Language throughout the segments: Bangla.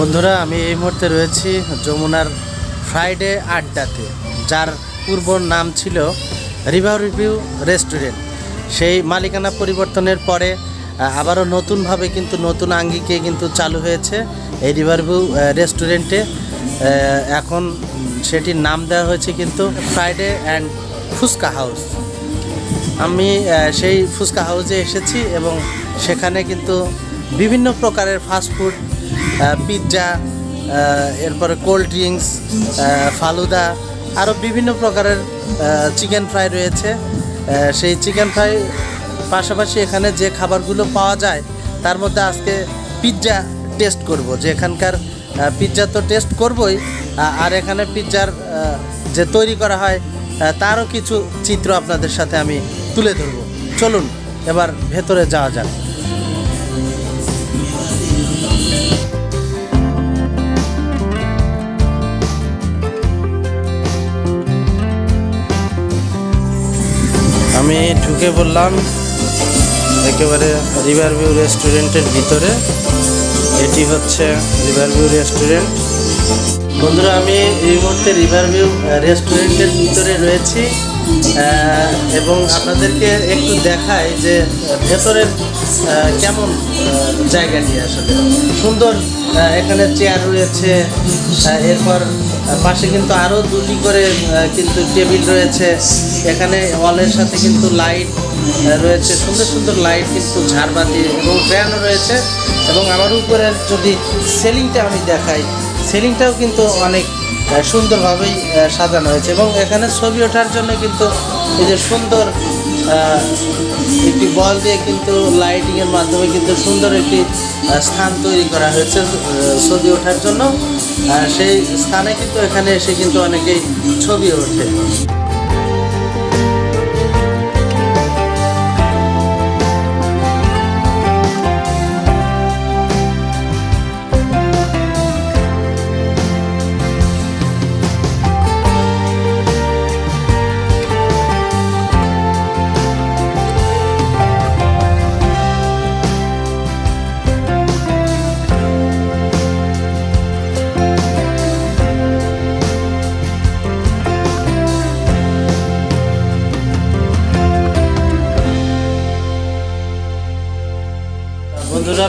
বন্ধুরা, আমি এই মুহূর্তে রয়েছি যমুনার ফ্রাইডে আড্ডাতে, যার পূর্ব নাম ছিল রিভার রিভিউ রেস্টুরেন্ট সেই মালিকানা পরিবর্তনের পরে আবারও নতুনভাবে কিন্তু নতুন আঙ্গিকে কিন্তু চালু হয়েছে এই রিভার ভিউ রেস্টুরেন্টে এখন সেটির নাম দেওয়া হয়েছে কিন্তু ফ্রাইডে অ্যান্ড ফুচকা হাউস আমি সেই ফুচকা হাউসে এসেছি এবং সেখানে কিন্তু বিভিন্ন প্রকারের ফাস্টফুড পিৎজা এরপরে কোল্ড ড্রিঙ্কস ফালুদা আরও বিভিন্ন প্রকারের চিকেন ফ্রাই রয়েছে। সেই চিকেন ফ্রাই পাশাপাশি এখানে যে খাবারগুলো পাওয়া যায়, তার মধ্যে আজকে পিৎজা টেস্ট করব। যে এখানকার পিৎজা তো টেস্ট করবই আর এখানে পিৎজার যে তৈরি করা হয় তারও কিছু চিত্র আপনাদের সাথে আমি তুলে ধরব। চলুন, এবার ভেতরে যাওয়া যাক। ঢুকে বললাম, একেবারে রিভার ভিউ রেস্টুরেন্টের ভিতরে। এটি হচ্ছে রিভার ভিউ রেস্টুরেন্ট বন্ধুরা, আমি এই মুহূর্তে রিভার ভিউ রেস্টুরেন্টের ভিতরে রয়েছি। এবং আপনাদেরকে একটু দেখাই যে ভেতরের কেমন জায়গাটি আসলে। সুন্দর এখানে চেয়ার রয়েছে এরপর পাশে কিন্তু আরও দুটি করে কিন্তু টেবিল রয়েছে। এখানে ওয়ালের সাথে কিন্তু লাইট রয়েছে। সুন্দর সুন্দর লাইট কিন্তু ঝাড়বাতি এবং ফ্যানও রয়েছে। এবং আমার উপরে যদি সেলিংটা আমি দেখাই সেলিংটাও কিন্তু অনেক সুন্দরভাবেই সাজানো হয়েছে এবং এখানে ছবি ওঠার জন্য কিন্তু এই যে সুন্দর একটি বল দিয়ে কিন্তু লাইটিংয়ের মাধ্যমে কিন্তু সুন্দর একটি স্থান তৈরি করা হয়েছে ছবি ওঠার জন্য। সেই স্থানে কিন্তু এখানে এসে কিন্তু অনেকেই ছবি ওঠে।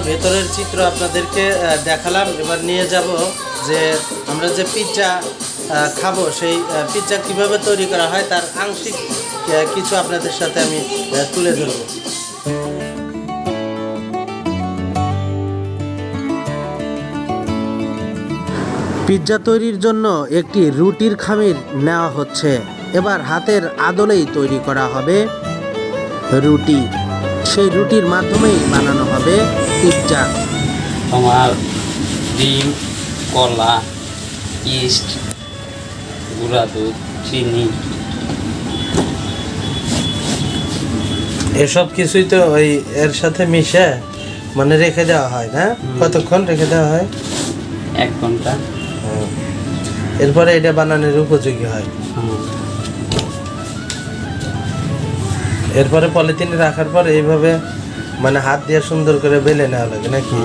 ভেতরের চিত্র আপনাদেরকে দেখালাম। এবার নিয়ে যাব যে আমরা যে পিৎজা খাব, সেই পিৎজা কীভাবে তৈরি করা হয়, তার আংশিক কিছু আপনাদের সাথে আমি তুলে ধরবো। পিৎজা তৈরির জন্য একটি রুটির খামির নেওয়া হচ্ছে। এবার হাতের আদলেই তৈরি করা হবে রুটি। সেই রুটির মাধ্যমেই বানানো হবে পিৎজা। তোমার ডিম কলা ইস্ট গুঁড়া দুধ চিনি। এসব কিছুই তো ওই এর সাথে মিশে মানে রেখে দেওয়া হয় না? কতক্ষণ রেখে দেওয়া হয়? এক ঘণ্টা। এরপরে এটা বানানোর উপযোগী হয়। এরপরে পলিথিনে রাখার পর এইভাবে মানে হাত দিয়ে সুন্দর করে বেলে নেওয়া লাগে নাকি?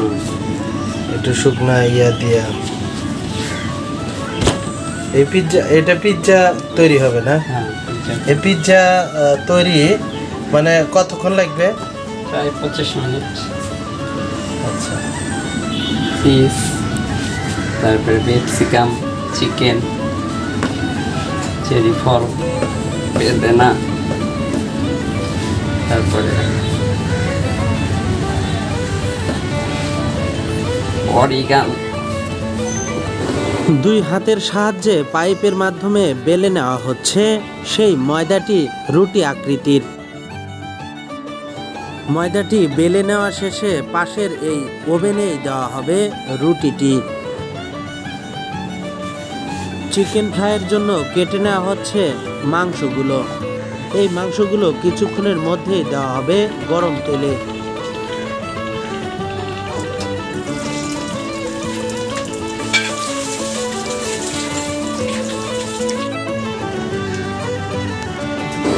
একটু শুকনা ইয়া দিয়া। এই পিৎজা এটা পিৎজা তৈরি হবে না? হ্যাঁ এই পিৎজা তৈরি মানে কতক্ষণ লাগবে? প্রায় পঁচিশ মিনিট। আচ্ছা। ফিস তারপরে বেপসিকাম চিকেন চেরি ফল বেদেনা তারপরে দুই হাতের সাহায্যে পাইপের মাধ্যমে বেলে নেওয়া হচ্ছে সেই ময়দাটি রুটি আকৃতির। ময়দাটি বেলে নেওয়া শেষে পাশের এই ওভেনেই দেওয়া হবে রুটিটি। চিকেন ফ্রাইয়ের জন্য কেটে নেওয়া হচ্ছে মাংসগুলো। এই মাংসগুলো কিছুক্ষণের মধ্যেই দেওয়া হবে গরম তেলে।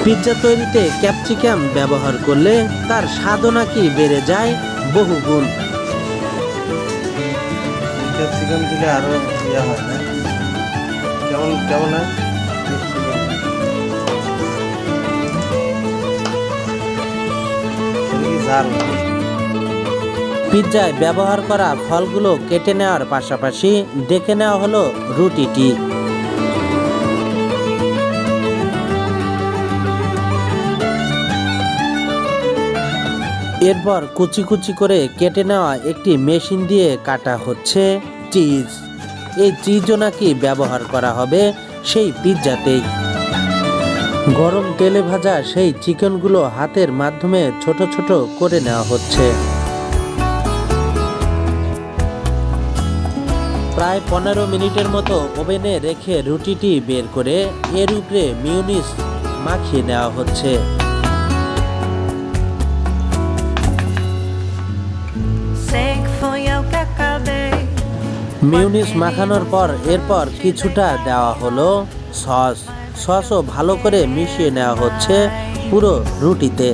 পিৎজা তৈরিতে ক্যাপসিকাম ব্যবহার করলে তার স্বাদও নাকি বেড়ে যায় বহুগুণ। ক্যাপসিকাম দিলে আরও ইয়া হয় কেমন কেমন হয়? ঝাল পিৎজায় ব্যবহার করা ফলগুলো কেটে নেওয়ার পাশাপাশি দেখে নেওয়া হলো রুটিটি এরপর কুচি কুচি করে কেটে নেওয়া একটি মেশিন দিয়ে কাটা হচ্ছে চিজ। এই চিজও নাকি ব্যবহার করা হবে সেই পিৎজাতেই। গরম তেলে ভাজা সেই চিকেনগুলো হাতের মাধ্যমে ছোট ছোট করে নেওয়া হচ্ছে। প্রায় পনেরো মিনিটের মতো ওভেনে রেখে রুটিটি বের করে এর উপরে মিউনিস মাখিয়ে নেওয়া হচ্ছে. মিউনিস মাখানোর পর এরপর কিছুটা দেওয়া হলো সস। সসও ভালো করে মিশিয়ে নেওয়া হচ্ছে পুরো রুটিতে।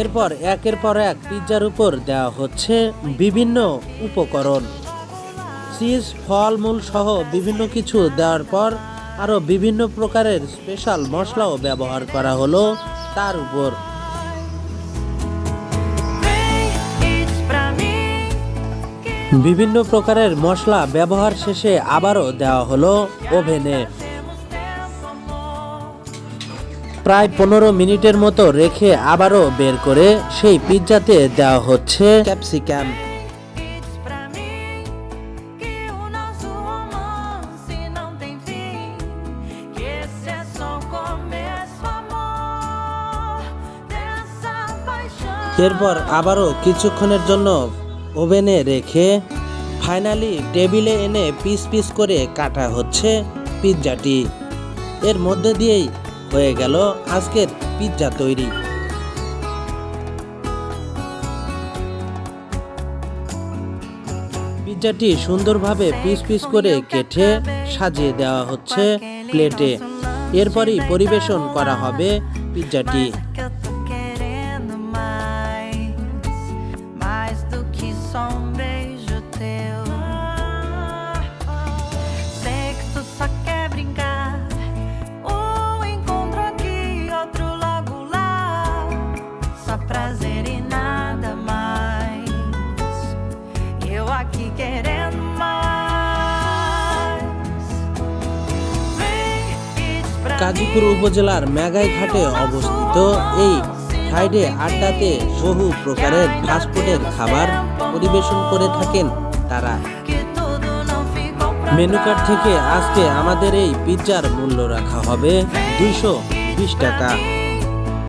এরপর একের পর এক পিৎজার উপর দেওয়া হচ্ছে বিভিন্ন উপকরণ। চিজ ফলমূল সহ বিভিন্ন কিছু দেওয়ার পর আরও বিভিন্ন প্রকারের স্পেশাল মশলাও ব্যবহার করা হলো তার উপর। বিভিন্ন প্রকারের মশলা ব্যবহার শেষে আবারও দেওয়া হলো ওভেনে. প্রায় পনেরো মিনিটের মতো রেখে আবারও বের করে সেই পিৎজাতে দেওয়া হচ্ছে ক্যাপসিকাম. এরপর আবারও কিছুক্ষণের জন্য ওভেনে রেখে ফাইনালি টেবিলে এনে পিস পিস করে কাটা হচ্ছে পিৎজাটি। এর মধ্যে দিয়েই হয়ে গেল আজকের পিৎজা তৈরি। পিৎজাটি সুন্দরভাবে পিস পিস করে কেটে সাজিয়ে দেওয়া হচ্ছে প্লেটে। এরপরই পরিবেশন করা হবে পিৎজাটি। Mim উপজেলার মেঘাই ঘাটে অবস্থিত এই সাইডে আড্ডাতে বহু প্রকারের ফাস্টফুডের খাবার পরিবেশন করে থাকেন তারা। মেনু কার্ড থেকে আজকে আমাদের এই পিৎজার মূল্য রাখা হবে দুইশো বিশ টাকা।